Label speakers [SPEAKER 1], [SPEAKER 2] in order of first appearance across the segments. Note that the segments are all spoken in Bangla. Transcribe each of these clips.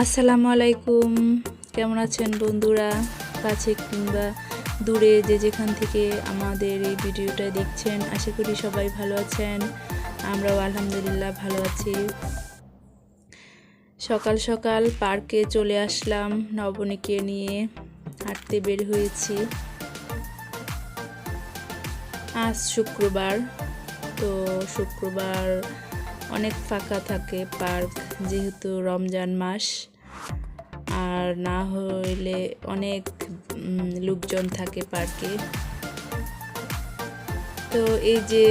[SPEAKER 1] আসসালামু আলাইকুম। কেমন আছেন বন্ধুরা? কাছে কিংবা দূরে যে যেখান থেকে আমাদের এই ভিডিওটা দেখছেন, আশা করি সবাই ভালো আছেন। আমরাও আলহামদুলিল্লাহ ভালো আছি। সকাল সকাল পার্কে চলে আসলাম নবনীকে নিয়ে। হাঁটতে বের হয়েছি। আজ শুক্রবার। তো শুক্রবার অনেক ফাঁকা থাকে পার্ক, যেহেতু রমজান মাস। আর না হইলে অনেক লোকজন থাকে পার্কে। তো এই যে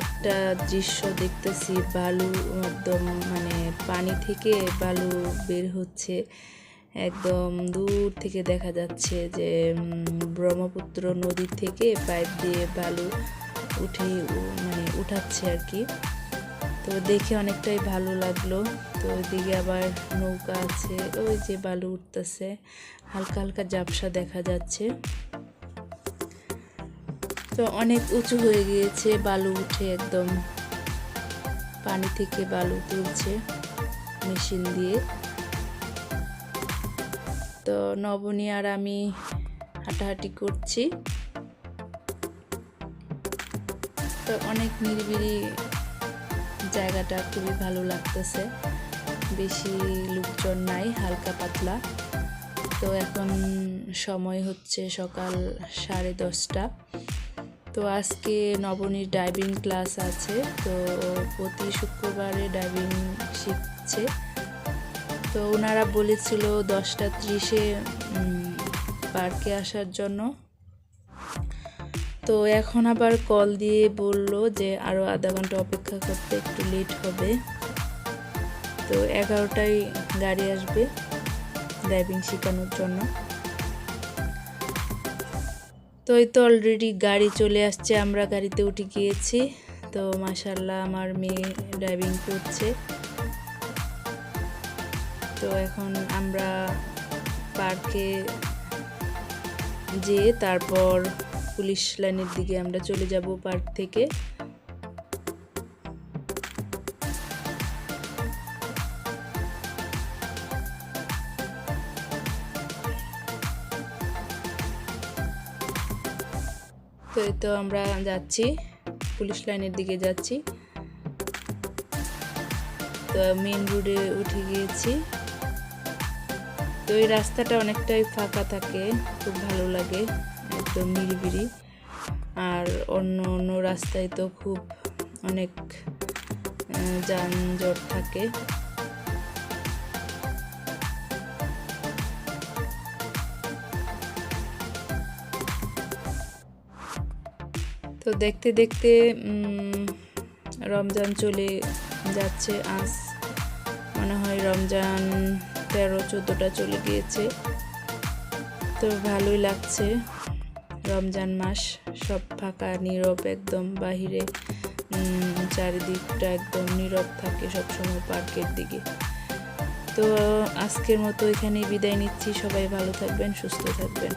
[SPEAKER 1] একটা দৃশ্য দেখতেছি, বালু একদম মানে পানি থেকে বালু বের হচ্ছে। একদম দূর থেকে দেখা যাচ্ছে যে ব্রহ্মপুত্র নদী থেকে পাইপ দিয়ে বালু উঠে মানে উঠাচ্ছে আর কি। তো দেখে অনেকটাই ভালো লাগল। তো ওইদিকে আবার নৌকা আছে, ওই যে বালু উঠতেছে, হালকা হালকা জাপসা দেখা যাচ্ছে। তো অনেক উঁচু হয়ে গিয়েছে, বালু উঠে একদম পানি থেকে বালু তুলছে মেশিন দিয়ে। তো নবনী আর আমি হাঁটাহাঁটি করছি। তো অনেক নিরিবিলি জায়গাটা খুবই ভালো লাগতেছে। বেশি লোকজন নাই, হালকা পাতলা। তো এখন সময় হচ্ছে সকাল সাড়ে দশটা। তো আজকে নবনীর ডাইভিং ক্লাস আছে, তো প্রতি শুক্রবারে ডাইভিং শিখছে। তো ওনারা বলেছিল দশটা ত্রিশে পার্কে আসার জন্য। তো এখন আবার কল দিয়ে বলল যে আরও আধা ঘণ্টা অপেক্ষা করতে একটু লেট হবে। তো এগারোটায় গাড়ি আসবে ড্রাইভিং শেখানোর জন্য। তো এই তো অলরেডি গাড়ি চলে আসছে, আমরা গাড়িতে উঠে গিয়েছি। তো মাসাল্লাহ আমার মেয়ে ড্রাইভিং করছে। তো এখন আমরা পার্কে যেয়ে তারপর পুলিশ লাইনের দিকে আমরা চলে যাব পার্ক থেকে। তো এই তো আমরা যাচ্ছি, পুলিশ লাইনের দিকে যাচ্ছি। তো মেন রোডে উঠে গিয়েছি। তো এই রাস্তাটা অনেকটাই ফাঁকা থাকে, খুব ভালো লাগে। একদম নিরিবিরি আর অন্য অন্য রাস্তায় তো খুব অনেক যানজট থাকে। তো দেখতে দেখতে রমজান চলে যাচ্ছে। আজ মনে হয় রমজান তেরো, চোদ্দোটা চলে গিয়েছে। তো ভালোই লাগছে। রমজান মাস সব ফাঁকা, নীরব একদম বাহিরে। চারিদিকটা একদম নীরব থাকে সবসময় পার্কের দিকে। তো আজকের মতো এখানে বিদায় নিচ্ছি। সবাই ভালো থাকবেন, সুস্থ থাকবেন।